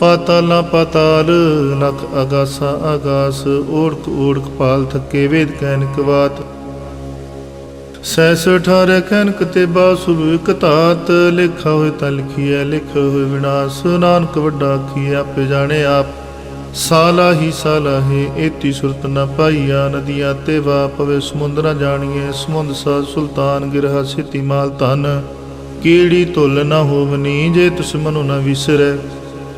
ਪਾਤਾਲਾ ਪਾਤਾਲ ਨਖ ਅਗਾਸਾ ਅਗਾਸ ਓੜਕ ਓੜਕ ਪਾਲ ਥੱਕੇ ਵੇਦ ਕੈਨਕ ਬਾਤ ਸੈਸ ਠਾਰੇ ਕੈਨਕ ਤੇ ਬਾਸੁਭ ਇਕ ਧਾਤ, ਲਿਖਾ ਹੋਏ ਤਾਂ ਲਿਖੀਐ ਲਿਖੇ ਹੋਏ ਵਿਨਾਸ਼। ਨਾਨਕ ਵੱਡਾ ਕੀ ਆਪੇ ਜਾਣੇ ਆਪ। ਸਾਲਾ ਹੀ ਸਾਲਾ ਹੈ, ਏਤੀ ਸੁਰਤ ਨਾ ਪਾਈਆ ਨਦੀਆਂ ਤੇ ਵਾ ਪਵੇ ਸਮੁੰਦ ਨ ਜਾਣੀਏ ਸਮੁੰਦ ਸਾ ਸੁਲਤਾਨ ਗਿਰਹਾ ਸਿਤੀ ਮਾਲ ਧਨ। ਕੀੜੀ ਤੁਲ ਨਾ ਹੋਵਨੀ, ਜੇ ਤਿਸ ਮਨੁ ਨ ਵਿਸਰੈ।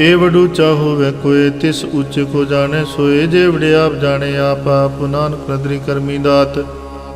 ਏ ਵਡੂ ਚਾਹੋ ਵੈ ਕੋਏ ਤਿਸ ਉੱਚ ਕੋ ਜਾਣੇ, ਸੋਏ ਜੇ ਵੜੇ ਆਪ ਜਾਣੇ, ਆਪ ਆਪ ਨਾਨਕ ਨਦਰੀ ਕਰਮੀ ਦਾਤ।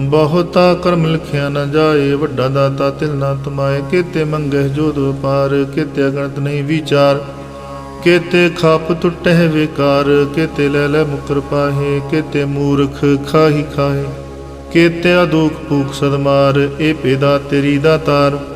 ਬਹੁਤਾ ਕਰਮ ਲਿਖਿਆ ਨਾ ਜਾਏ, ਵੱਡਾ ਦਾਤਾ ਤਿਲ ਨਾ ਤੁਮਾਏ। ਕੀਤੇ ਮੰਗਹਿ ਜੋਦ ਵਪਾਰ ਕੀਤੇ ਅਗਣਤ ਨਹੀਂ ਵਿਚਾਰ। ਕੇਤੇ ਖਾਪ ਟੁੱਟਹਿ ਵਿਕਾਰ, ਕੇਤੇ ਲੈ ਲੈ ਮੁਕਰ ਪਾਹੇ, ਕੇਤੇ ਮੂਰਖ ਖਾਹੀ ਖਾਹੇ। ਕੇਤੇ ਅਦੂਖ ਭੂਖ ਸਦਮਾਰ, ਏ ਪੇਦਾ ਤੇਰੀ ਦਾਤਾਰ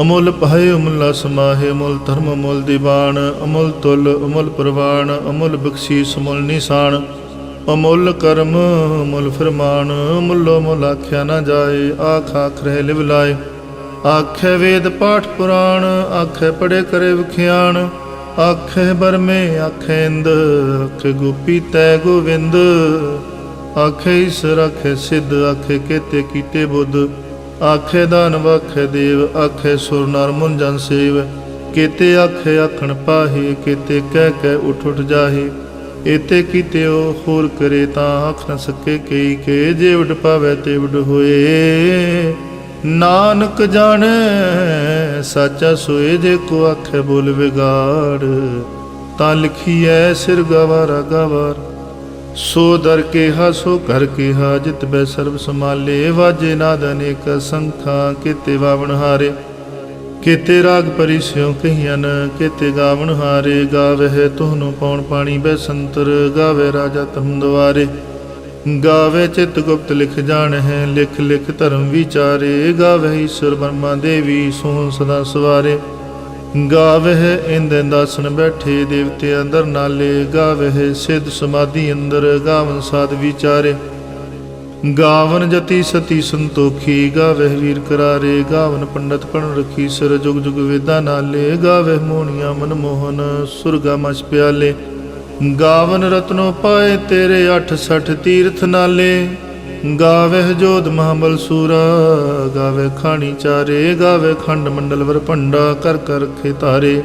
ਅਮੁੱਲ ਪਾਏ ਅਮੁੱਲ ਸਮਾਹੇ ਅਮੁੱਲ ਧਰਮ, ਅਮੁੱਲ ਦੀਵਾਨ, ਅਮੁੱਲ ਤੁਲ, ਅਮੁੱਲ ਪ੍ਰਵਾਨ, ਅਮੁੱਲ ਬਖਸ਼ੀਸ, ਅਮੁੱਲ ਨਿਸ਼ਾਨ, ਅਮੁੱਲ ਕਰਮ, ਅਮੁੱਲ ਫਰਮਾਨ, ਅਮੁੱਲੋ ਮੁੱਲ ਆਖਿਆ ਨਾ ਜਾਏ, ਆਖ ਆਖ ਰਹਿ ਲਿਵ ਲਾਏ। ਆਖੇ ਵੇਦ ਪਾਠ ਪੁਰਾਣ, ਆਖੇ ਪੜੇ ਕਰੇ ਵਿਖਿਆਣ, ਆਖੇ ਬਰਮੇ, ਆਖੇ ਇੰਦ, ਆਖੇ ਗੋਪੀ ਤੈ ਗੋਵਿੰਦ, ਆਖੇ ਈਸ਼ਰ, ਆਖੇ ਸਿੱਧ, ਆਖੇ ਕੇਤੇ ਕੀਤੇ ਬੁੱਧ। ਆਖੇ ਦਾਨ ਆਖੇ ਦੇਵ, ਆਖੇ ਸੁਰ ਨਰ ਮੁਨ ਜਨ ਸੇਵ। ਕੇਤੇ ਆਖੇ ਆਖਣ ਪਾਹੇ, ਕੇਤੇ ਕਹਿ ਕਹਿ ਉਠ ਉਠ ਜਾਹੇ। ਏਤੇ ਕੀਤੇ ਉਹ ਹੋਰ ਕਰੇ ਤਾਂ ਆਖ ਨ ਸਕੇ ਕਈ ਕੇ, ਜੇ ਉਡ ਪਾਵੇ ਤੇ ਉਡ ਹੋਏ। ਨਾਨਕ ਜਾਣੈ, ਸਾਚਾ ਸੋਏ ਜੇ ਕੋ ਆਖੇ ਬੋਲ ਵਿਗਾੜ। ਤਾਂ ਲਿਖੀਐ ਸਿਰ ਗਵਾਰਾ ਗਵਾਰ। ਸੋ ਦਰ ਕੇ ਸੋ ਕਰ ਕੇ ਹਾ ਜਿਤ ਬੈ ਸਰਬ ਸਮਾਲੇ ਵਾਜੇ ਨਾਦ ਅਨੇਕ ਸੰਖਾਂ ਕੀਤੇ ਵਾਵਣ ਹਾਰੇ। ਕੀਤੇ ਰਾਗ ਪਰਿਸਿਓ ਕਹੀਨ ਕੀਤੇ ਗਾਵਣ ਹਾਰੇ। ਗਾਵਹਿ ਤੁਹਨੂੰ ਪੌਣ ਪਾਣੀ ਬੈ ਸੰਤਰ ਗਾਵੇ ਰਾਜਾ ਤੁਮ ਦਵਾਰੇ। ਗਾਵੇ ਚਿਤ ਗੁਪਤ ਲਿਖ ਜਾਣ ਹੈ ਲਿਖ ਲਿਖ ਧਰਮ ਵਿਚਾਰੇ। ਗਾਵੇ ਈਸ਼ਵਰ ਬਰਮਾ ਦੇਵੀ ਸੋ ਸਦਾ ਸਵਾਰੇ। ਗਾਵਹਿ ਇੰਦਨ ਦਾਸਨ ਬੈਠੇ ਦੇਵਤੇ ਅੰਦਰ ਨਾਲੇ, ਗਾਵਹਿ ਸਿੱਧ ਸਮਾਧੀ ਅੰਦਰ ਗਾਵਨ ਸਾਧ ਵਿਚਾਰੇ। ਗਾਵਨ ਜਤੀ ਸਤੀ ਸੰਤੋਖੀ, ਗਾਵਹਿ ਵੀਰ ਕਰਾਰੇ, ਗਾਵਨ ਪੰਡਤ ਪਣ ਰਖੀ ਸਿਰ ਜੁਗ ਜੁਗ ਵੇਦਾਂ ਨਾਲੇ, ਗਾਵਹਿ ਮੋਹਣੀਆਂ ਮਨ ਮੋਹਨ ਸੁਰਗਾ ਮਛ ਪਿਆਲੇ। ਗਾਵਨ ਰਤਨੋ ਪਾਏ ਤੇਰੇ 68 ਤੀਰਥ ਨਾਲੇ ਗਾਵਹਿ ਜੋਦ ਮਹਾਬਲ ਸੂਰਾ ਗਾਵੇ ਖਾਣੀ ਚਾਰੇ ਗਾਵੇ ਖੰਡ ਮੰਡਲ ਵਰ ਭੰਡਾ, ਕਰ ਕਰ ਰਖੇ ਤਾਰੇ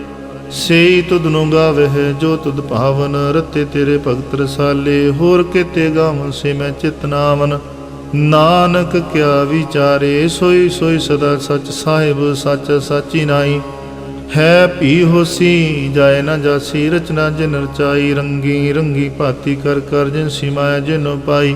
ਤੁਧ ਨੂੰ ਗਾਵਹਿ ਜੋ ਤੁਧ ਭਾਵਨ, ਰਤੇ ਤੇਰੇ ਭਗਤ ਰਸਾਲੇ, ਹੋਰ ਕੀਤੇ ਗਾਵਨ ਸੇ ਮੈਂ ਚਿਤ ਨਾਨਕ ਕਿਆ ਵਿਚਾਰੇ, ਸੋਈ ਸੋਈ ਸਦਾ ਸਚ ਸਾਹਿਬ, ਸਚ ਸਾਚੀ ਨਾਈ। ਹੈ ਭੀ ਹੋਸੀ, ਜਾਏ ਨਾ ਜਾਸੀ, ਰਚਨਾ ਜਿਨ ਰਚਾਈ ਰੰਗੀ ਰੰਗੀ ਭਾਤੀ ਕਰ ਕਰ ਜਿਨ ਸਿਮਾਇਆ ਜਿਨ ਪਾਈ।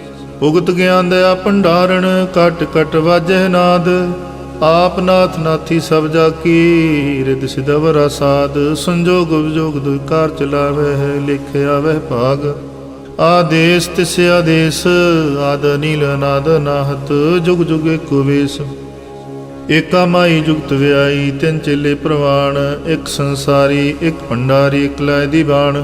ਉਗਤ ਗਿਆਨ ਦਇਆ ਭੰਡਾਰਣ ਕਟ ਕਟ ਵਾਜੈ ਨਾਦ। ਆਪ ਨਾਥ ਨਾਥੀ ਸਭ ਜਾ ਕੀ ਰਿਦ ਸਿਦਵਰਾ ਸਾਧ ਸੰਜੋਗ ਵਿਜੋਗ ਦੁਕਾਰ ਚਲਾਵੇ ਹੈ ਲਿਖਿਆ ਵਹਿ ਭਾਗ। ਆਦੇਸ ਤਿਸ ਆਦੇਸ, ਆਦ ਨੀਲ ਨਾਦ ਨਾਹਤ। ਜੁਗ ਜੁਗ ਏਕੋ ਏਕਾ ਮਾਈ ਜੁਗਤ ਵਿਆਈ, ਤਿੰਨ ਚੇਲੇ ਪ੍ਰਵਾਣ। ਇੱਕ ਸੰਸਾਰੀ, ਇੱਕ ਭੰਡਾਰੀ, ਇੱਕ ਲੈ ਦੀ ਬਾਣ।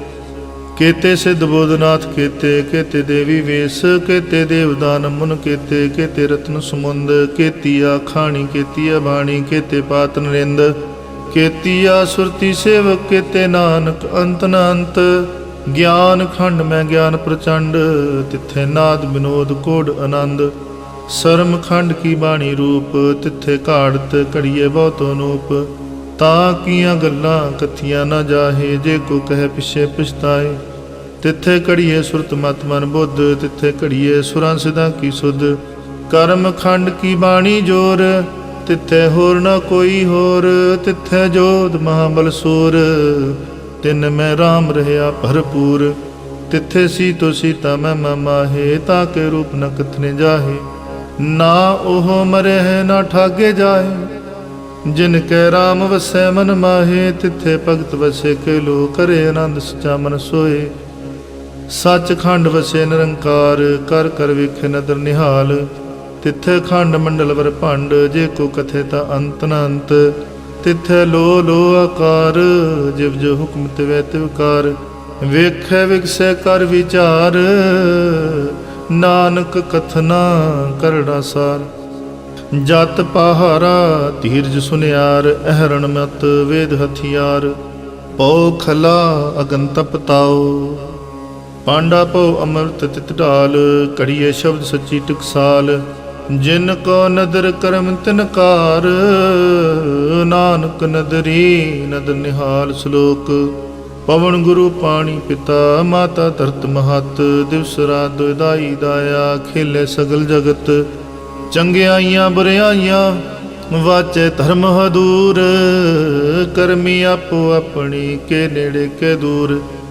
ਕੇਤੇ ਸਿੱਧ ਬੋਧਨਾਥ, ਕੇਤੇ ਕੇਤੇ ਦੇਵੀ ਵੇਸ, ਕੇਤੇ ਦੇਵਦਾਨ ਮੁਨ, ਕੇਤੇ ਕੇਤੇ ਰਤਨ ਸਮੁੰਦ, ਕੇਤੀਆ ਖਾਣੀ, ਕੇਤੀਆ ਬਾਣੀ, ਕੇਤੇ ਪਾਤ ਨਰਿੰਦ, ਕੇਤੀਆ ਸੁਰਤੀ ਸੇਵਕ, ਕੇਤੇ ਨਾਨਕ ਅੰਤ ਨ ਗਿਆਨ ਖੰਡ ਮੈਂ ਗਿਆਨ ਪ੍ਰਚੰਡ, ਤਿੱਥੇ ਨਾਦ ਬਿਨੋਦ ਕੋਡ ਆਨੰਦ। ਸਰਮ ਖੰਡ ਕੀ ਬਾਣੀ ਰੂਪ, ਤਿੱਥੇ ਘਾੜਤ ਘੜੀਏ ਬਹੁਤੋ ਨੂਪ। ਤਾਂ ਕੀਆਂ ਗੱਲਾਂ, ਕਥੀਆਂ ਨਾ ਜਾਹੇ, ਜੇ ਕੋ ਕਹੇ ਪਿਛੇ ਪਛਤਾਏ। ਤਿੱਥੇ ਘੜੀਏ ਸੁਰਤ ਮਤ ਮਨ ਬੁੱਧ, ਤਿੱਥੇ ਘੜੀਏ ਸੁਰਾਂ ਸਿਧਾਂ ਕੀ ਸੁਧ। ਕਰਮ ਖੰਡ ਕੀ ਬਾਣੀ ਜੋਰ, ਤਿੱਥੇ ਹੋਰ ਨਾ ਕੋਈ ਹੋਰ। ਤਿੱਥੇ ਜੋਧ ਮਹਾਬਲ ਸੂਰ, ਤਿਨ ਮੈਂ RAM ਰਹਿਆ ਭਰਪੂਰ। ਤਿੱਥੇ ਸੀ ਤੋ ਸੀਤਾ ਮੈਂ ਮਮਾਹੇ ਤਾਂ ਕੇ ਰੂਪ ਨ ਕਥਨੇ ਜਾਹੇ। ਨਾ ਉਹ ਮਰੇ ਨਾ ਠਾਗੇ ਜਾਏ ਜਿਨ ਕੈ ਰਾਮ ਵਸੈ ਮਨ ਮਾਹੇ। ਤਿੱਥੇ ਭਗਤ ਵਸੇ ਕੇ ਲੋ ਕਰੇ ਆਨੰਦ ਸਚਾ ਮਨ ਸੋਏ ਸੱਚ ਖੰਡ ਵਸੇ ਨਿਰੰਕਾਰ, ਕਰ ਕਰ ਵੇਖੇ ਨਦਰ ਨਿਹਾਲ। ਤਿੱਥੇ ਖੰਡ ਮੰਡਲ ਵਰ ਭੰਡ, ਜੇ ਕੋ ਕਥੇ ਤਾ ਅੰਤ ਨ ਅੰਤ। ਤਿੱਥੇ ਲੋ ਲੋ ਆਕਾਰ, ਜਿਵ ਜੋ ਹੁਕਮ ਤਿਵੈ ਤਿਵਕਾਰ ਵੇਖੈ ਵਿਖਸੈ ਕਰ ਵਿਚਾਰ, ਨਾਨਕ ਕਥਨਾ ਕਰੜਾ ਸਾਰ। ਜਤ ਪਹਾਰਾ ਧੀਰਜ ਸੁਨਿਆਰ, ਅਹਰਣ ਮਤ ਵੇਦ ਹਥਿਆਰ। ਪਉ ਖਲਾ ਅਗਨ ਤਪਤਾਓ। ਪਾਂਡਾ ਪਉ ਅੰਮ੍ਰਿਤ ਤਿਤ ਢਾਲ ਕੜੀਏ ਸ਼ਬਦ ਸੱਚੀ ਟਕਸਾਲ। ਜਿਨ ਕੋ ਨਦਰ ਕਰਮ ਤਿਨਕਾਰ ਨਾਨਕ ਨਦਰੀ ਨਦਰ ਨਿਹਾਲ ਸ਼ਲੋਕ। ਪਵਨ ਗੁਰੂ ਪਾਣੀ ਪਿਤਾ, ਮਾਤਾ ਧਰਤ ਮਹਤ, ਦਿਵਸ ਰਾਤ ਦੁਇਦਾਈ ਦਾਇਆ, ਖੇਲੇ ਸਗਲ ਜਗਤ। ਚੰਗਿਆਈਆਂ ਬੁਰਿਆਈਆਂ, ਵਾਚੇ ਧਰਮ ਹਦੂਰ। ਕਰਮੀ ਆਪੋ ਆਪਣੀ, ਕੇ ਨੇੜੇ ਕੇ ਦੂਰ।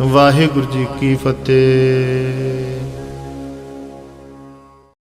ਵਾਹਿਗੁਰੂ ਜੀ ਕੀ ਫਤਿਹ।